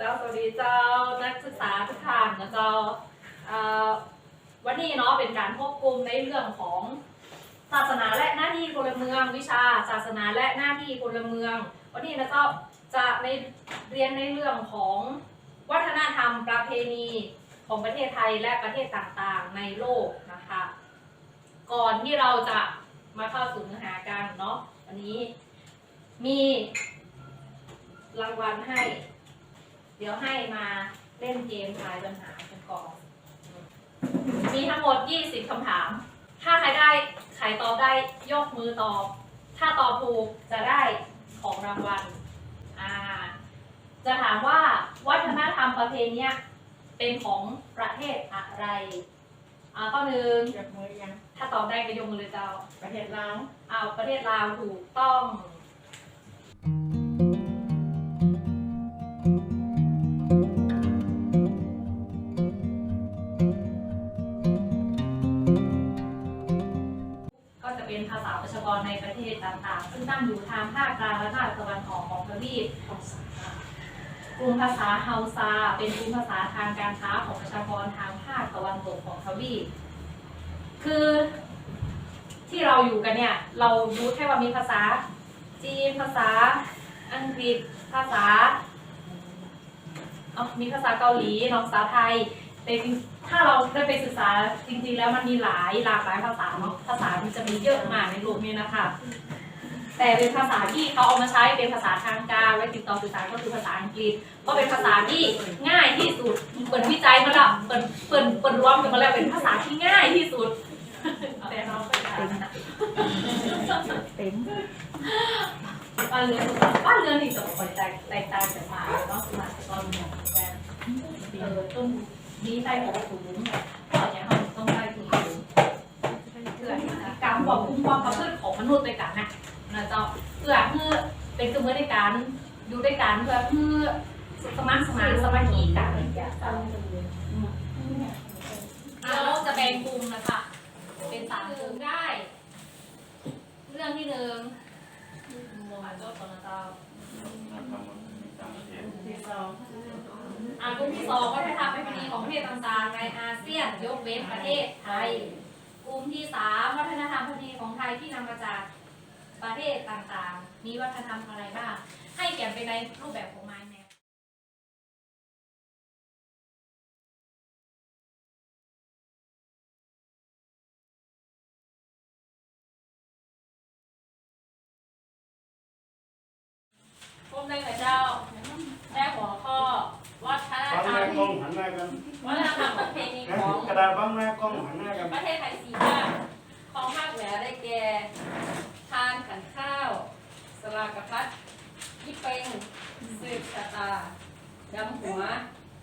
นะเจ้านักศึกษาทุกท่านเอ่อวันนี้เนาะเป็นการควบคุมในเรื่องของศาสนาและหน้าที่พลเมืองวิชา ศาสนาและหน้าที่พลเมือง วันนี้นะเจ้าจะในเรียนในเรื่องของวัฒนธรรมประเพณีของประเทศไทยและประเทศต่างๆในโลกนะคะ ก่อนที่เราจะมาเข้าสู่เนื้อหากันเนาะวันนี้มีรางวัลให้ เดี๋ยวให้มาเล่นเกมทายปัญหากันก่อนมีทั้งหมด 20 คำถาม ถ้าใครได้ใครตอบได้ยกมือตอบ ถ้าตอบถูกจะได้ของรางวัล อ่า จะถามว่าวัฒนธรรมประเพณีเนี้ยเป็นของประเทศอะไร อ่าข้อหนึ่งยกมือยัง ถ้าตอบได้ก็ยกมือเลยเจ้า ประเทศลาวอ้าวประเทศลาวถูกต้อง ซึ่งตั้งอยู่ทางภาคกลางและภาคตะวันออกของทวีปกลุ่มภาษาเฮาซา เป็นกลุ่มภาษาทางการค้าของประชากรทางภาคตะวันตกของทวีปคือที่เราอยู่กันเนี่ย เรารู้แค่ว่ามีภาษาจีนภาษาอังกฤษภาษาอ๋อมีภาษาเกาหลีเนาะภาษาไทยแต่จริงถ้าเราได้ไปศึกษาจริงๆแล้วมันมีหลายหลากหลายภาษาเนาะภาษามันจะมีเยอะมากในโลกนี้นะคะ แต่เป็นภาษาที่เขาเอามาใช้เป็นภาษาทางการไว้ติดต่อสื่อสารก็คือภาษาอังกฤษเพราะเป็นภาษาที่ง่ายที่สุดเปิดวิจัยมาแล้วเปิดเปิดเปิดรวมกันมาแล้วเป็นภาษาที่ง่ายที่สุดแต่เราไม่ได้นเต็มบ้านเรือนบ้านเรือนนี่จะคอยแตกแตกต่างจากมาเนาะหมาตอนหมดแต่เออต้องมีใต้หัวสูงเพราะอย่างเราต้องใต้ถุนสูงเพื่อการควบคุมความประพฤติของมนุษย์ด้วยกันนะ นะเจ้าเพื่อเพื่อเป็นกระบวนการอยู่ด้วยกันเพื่อเพื่อสมัครสมานสมาธิกันเราจะแบ่งกลุ่มนะคะ เป็นสามกลุ่มได้ เรื่องที่หนึ่งโมหันโจทย์ตอนเจ้าที่สองอ่ากลุ่มที่สองวัฒนธรรมประเพณีของประเทศต่างๆในอาเซียนยกเว้นประเทศไทยกลุ่มที่สามวัฒนธรรมประเพณีของไทยที่นำมาจาก ประเทศต่างๆ มีวัฒนธรรมอะไรบ้าง ให้เขียนไปในรูปแบบของ mind map กลุ่มในกับเจ้าแรกหัวข้อวัฒนบังธรหรน้ามกล้องหันหน้ากันวัฒนธรรมประเพณีของกระดาษบังหน้ากล้องหันหน้ากันประเทศไทยสี่ภาคของภาคเหนือได้แก่ทานขันข้าว สลากพัดยี่เป็งสืบชะตาดำหัว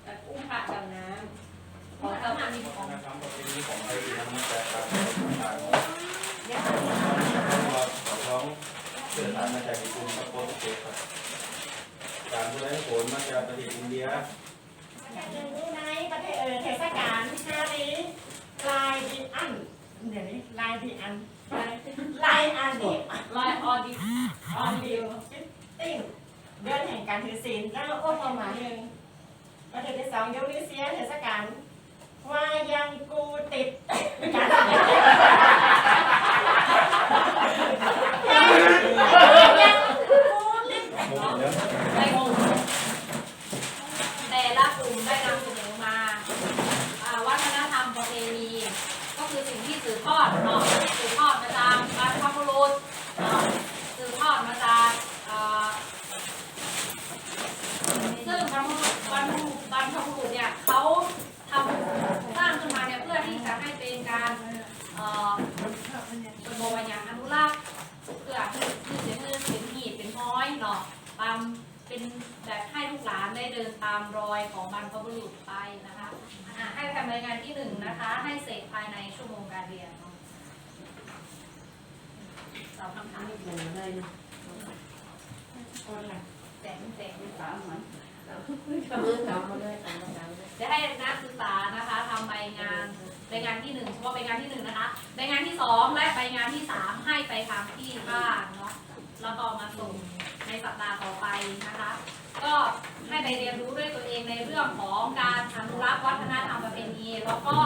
ตะอุ้มพระดำน้ำของเรามันมีของทำประเพณีของไทยทำมาจากการต่างๆเยอะเราท้องเสื่อสารมาจากญี่ปุ่นกับโปรตุเกสครับการดูแลผลมาจากประเทศอินเดียในประเทศเออเทศกาลฮารีลายดีอันเดี๋ยวนี้ลายดีอัน ลายลายอันนี้ลายออดิออนดิวติ้งเดือนแห่งการถือศีลแล้วก็ประมาณหนึ่งประเทศที่สองยูนิเซียเทศกาลวายังกูติดการยังกูติด หมดแล้ว ได้งงแต่ละกลุ่มได้นำเสนอมาอ่าวัฒนธรรมประเพณีก็คือสิ่งที่สืบทอดเนาะสืบทอดมาจากบรรพบุรุษเนาะสืบทอดมาจากอ่า ซึ่งบรรพบุรุษบรรพบุรุษบรรพบุรุษเนี่ยเขาทำสร้างขึ้นมาเนี่ยเพื่อที่จะให้เป็นการเอ่อเป็นโบราณอนุรักษ์เพื่อให้คือเสียเงินเป็นหีบเป็นห้อยเนาะตามเป็นแบบให้ลูกหลานได้เดินตามรอยของบรรพบุรุษไปนะคะอะให้ทำ รายงานที่หนึ่งนะคะ ให้เสร็จภายในชั่วโมงการเรียนเนาะสอบคำถามเหมือนเลยนะคนละแสงแสงสามเหมือนมือสามมาเลยสามมาสามเลยจะให้นักศึกษานะคะทำใบงานใบงานที่หนึ่งเฉพาะใบงานที่หนึ่งนะคะใบงานที่สองและใบงานที่สามให้ไปทำที่บ้านเนาะ แล้วก็มาส่งในสัปดาห์ต่อไปนะคะ ก็ให้ไปเรียนรู้ด้วยตัวเองในเรื่องของการอนุรักษ์วัฒนธรรมประเพณีแล้วก็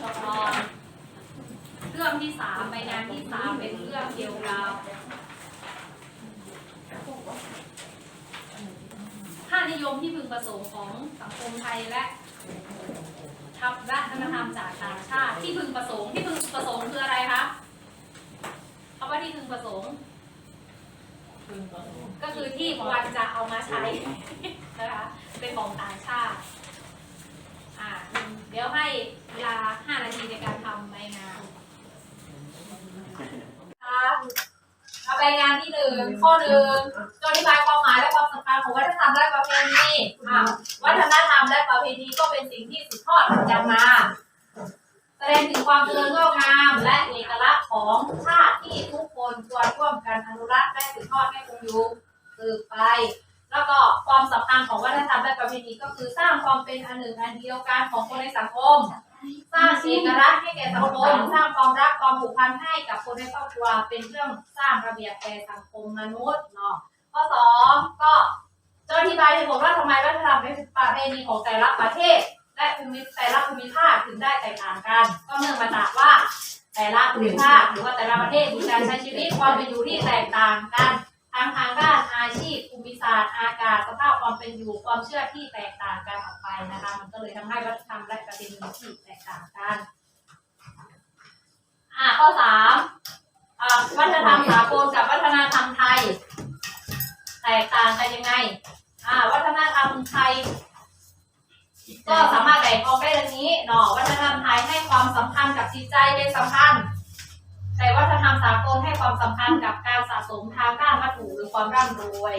เอ่อเรื่องที่สามไปงานที่สามเป็นเรื่องเกี่ยวกับค่านิยมที่พึงประสงค์ของสังคมไทยและทับวัฒนธรรมจากต่างชาติที่พึงประสงค์ที่พึงประสงค์คืออะไรคะคำว่าที่พึงประสงค์ ก็คือที่ควรจะเอามาใช้นะคะเป็นของต่างชาติอ่าเดี๋ยวให้เวลา 5 นาทีในการทำใบงานครับเอาใบงานที่หนึ่งข้อหนึ่งอธิบายความหมายและความสำคัญของวัฒนธรรมและประเพณีอ่าวัฒนธรรมและประเพณีก็เป็นสิ่งที่สืบทอดกันมา แสดงถึงความเจริญงอกงามและเอกลักษณ์ของชาติที่ทุกคนควรร่วมกันอนุรักษ์และสืบทอดให้คงอยู่สืบไป แล้วก็ความสำคัญของวัฒนธรรมและประเพณีก็คือสร้างความเป็นอันหนึ่งอันเดียวกันของคนในสังคม สร้างเอกลักษณ์ให้แก่สังคมสร้างความรักความผูกพันให้กับคนในครอบครัวเป็นเครื่องสร้างระเบียบแก่สังคมมนุษย์เนาะข้อสองก็จะอธิบายเหตุผลว่าทำไมวัฒนธรรมและประเพณีของแต่ละประเทศ และภูมิแต่ละภูมิภาคถึงได้แตกต่างกัน ก็เนื่องมาจากว่า แต่ละภูมิภาคหรือว่าแต่ละประเทศมีการใช้ชีวิตความเป็นอยู่ที่แตกต่างกันทั้งทางด้านอาชีพภูมิศาสตร์อากาศสภาพความเป็นอยู่ความเชื่อที่แตกต่างกันออกไปนะคะมันก็เลยทำให้วัฒนธรรมและประเพณีที่แตกต่างกันอ่าข้อสามอ่าวัฒนธรรมสากลกับวัฒนธรรมไทย แตกต่างกันยังไงอ่าวัฒนธรรมไทย ก็สามารถแบ่งออกได้ดังนี้เนาะวัฒนธรรมไทยให้ความสำคัญกับจิตใจเป็นสำคัญแต่วัฒนธรรมสากลให้ความสำคัญกับการสะสมทางด้านวัตถุหรือความร่ำรวย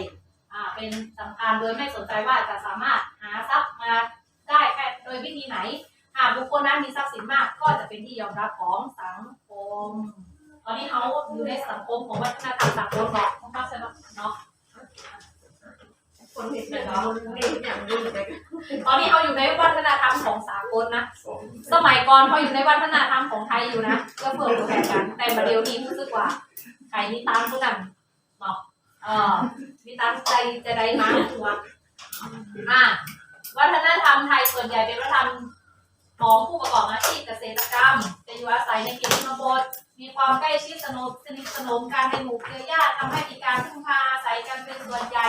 อ่าเป็นสำคัญโดยไม่สนใจว่าจะสามารถหาทรัพย์มาได้แค่โดยวิธีไหนหากบุคคลนั้นมีทรัพย์สินมากก็จะเป็นที่ยอมรับของสังคม ตอนนี้เขาอยู่ในสังคมของวัฒนธรรมสากลเนาะเข้าใจเนาะ คนเห็นแบบเราไม่เห็นอย่างนี้เลยตอนนี้เขาอยู่ในวัฒนธรรมของสากลนะ สมัยก่อนเขาอยู่ในวัฒนธรรมของไทยอยู่นะก็เพื่อแข่งกัน แต่มาเดี๋ยวนี้รู้สึกว่าใครนี่ตามผู้นำเนาะเออมีตามใจจะได้มาหัวอะวัฒนธรรมไทยส่วนใหญ่เป็นวัฒนธรรมของผู้ประกอบอาชีพเกษตรกรรม อยู่อาศัยในเขตชนบท มีความใกล้ชิดสนสนิทสนมกันในหมู่เครือญาติทำให้มีการพึ่งพาอาศัยกันเป็นส่วนใหญ่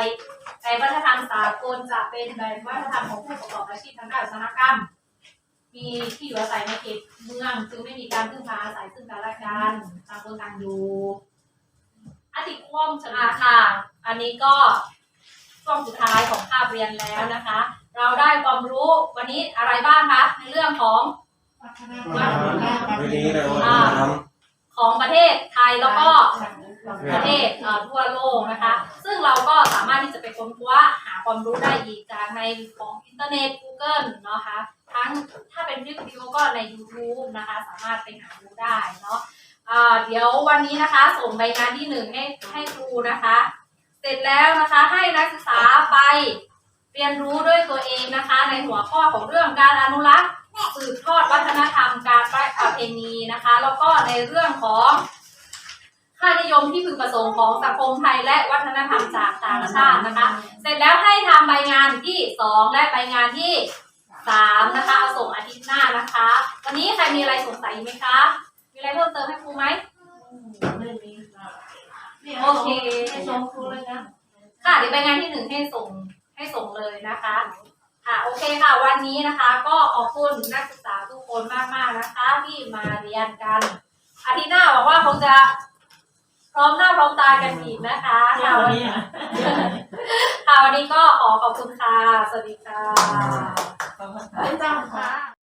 แต่วัฒนธรรมสากลจะเป็นแบบวัฒนธรรมของผู้ประกอบอาชีพทางด้านอุตสาหกรรม มีที่อยู่อาศัยในเขตเมืองจึงไม่มีการพึ่งพาอาศัยซึ่งกันและกันต่างคนต่างอยู่อติคว่ำชนะค่ะ อันนี้ก็ช่วงสุดท้ายของคาบเรียนแล้วนะคะ เราได้ความรู้วันนี้อะไรบ้างคะในเรื่องของ วันธรรมวันนี้ำของประเทศไทยแล้วก็ประเทศทั่วโลกนะคะ ซึ่งเราก็สามารถที่จะไปค้นคว้าหาความรู้ได้อีกจากในของอินเทอร์เน็ต Google เนาะคะทั้งถ้าเป็นคลิปวิดีโอก็ใน YouTube นะคะ สามารถไปหาดูได้เนาะเดี๋ยววันนี้นะคะ ส่งใบงานที่หนึ่งให้ให้ครูนะคะ เสร็จแล้วนะคะให้นักศึกษาไปเรียนรู้ด้วยตัวเองนะคะ ในหัวข้อของเรื่องการอนุรักษ์ สืบทอดวัฒนธรรมการประเพณีนะคะ แล้วก็ในเรื่องของค่านิยมที่พึงประสงค์ของสังคมไทยและวัฒนธรรมจากต่างชาตินะคะ เสร็จแล้วให้ทำใบงานที่สองและใบงานที่สามนะคะเอาส่งอาทิตย์หน้านะคะ วันนี้ใครมีอะไรสงสัยอีกไหมคะ มีอะไรเพิ่มเติมให้ครูไหมไม่มีค่ะโอเคให้ชมครูเลยนะค่ะเดี๋ยวใบงานที่หนึ่งให้ส่งให้ส่งเลยนะคะ ค่ะโอเคค่ะ วันนี้นะคะก็ขอบคุณนักศึกษาทุกคนมากๆนะคะ ที่มาเรียนกันอาทิตย์หน้าหวังว่าคงจะพร้อมหน้าพร้อมตากันอีกนะคะค่ะวันนี้ค่ะวันนี้ก็ขอขอบคุณค่ะ สวัสดีค่ะไม่ต้องค่ะ